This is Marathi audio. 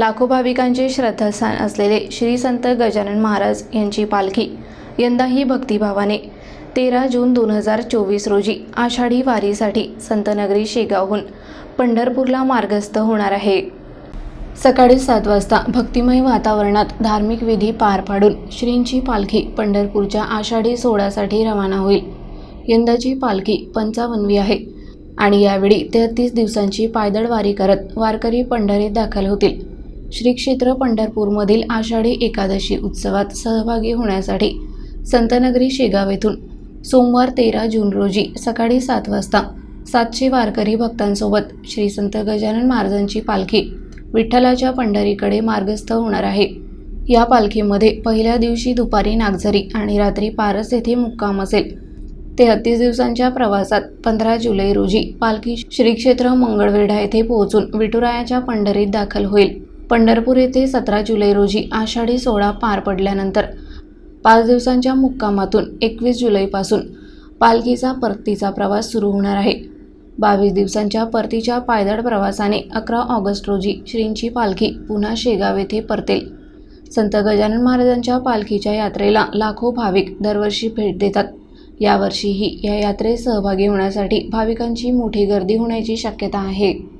लाखो भाविकांचे श्रद्धास्थान असलेले श्री संत गजानन महाराज यांची पालखी यंदाही भक्तिभावाने तेरा जून दोन हजार चोवीस रोजी आषाढी वारीसाठी संतनगरी शेगावहून पंढरपूरला मार्गस्थ होणार आहे. सकाळी सात वाजता भक्तिमय वातावरणात धार्मिक विधी पार पाडून श्रींची पालखी पंढरपूरच्या आषाढी सोहळ्यासाठी रवाना होईल. यंदाची पालखी पंचावन्नवी आहे आणि यावेळी तेहतीस दिवसांची पायदळ वारी करत वारकरी पंढरीत दाखल होतील. श्री क्षेत्र पंढरपूरमधील आषाढी एकादशी उत्सवात सहभागी होण्यासाठी संतनगरी शेगाव येथून सोमवार तेरा जून रोजी सकाळी सात वाजता सातशे वारकरी भक्तांसोबत श्री संत गजानन महाराजांची पालखी विठ्ठलाच्या पंढरीकडे मार्गस्थ होणार आहे. या पालखीमध्ये पहिल्या दिवशी दुपारी नागझरी आणि रात्री पारस येथे मुक्काम असेल. तेहतीस दिवसांच्या प्रवासात पंधरा जुलै रोजी पालखी श्रीक्षेत्र मंगळवेढा येथे पोहोचून विठुरायाच्या पंढरीत दाखल होईल. पंढरपूर येथे सतरा जुलै रोजी आषाढी सोहळा पार पडल्यानंतर पाच दिवसांच्या मुक्कामातून एकवीस जुलैपासून पालखीचा परतीचा प्रवास सुरू होणार आहे. बावीस दिवसांच्या परतीच्या पायदळ प्रवासाने अकरा ऑगस्ट रोजी श्रींची पालखी पुन्हा शेगाव येथे परतेल. संत गजानन महाराजांच्या पालखीच्या यात्रेला लाखो भाविक दरवर्षी भेट देतात. यावर्षीही या यात्रेत सहभागी होण्यासाठी भाविकांची मोठी गर्दी होण्याची शक्यता आहे.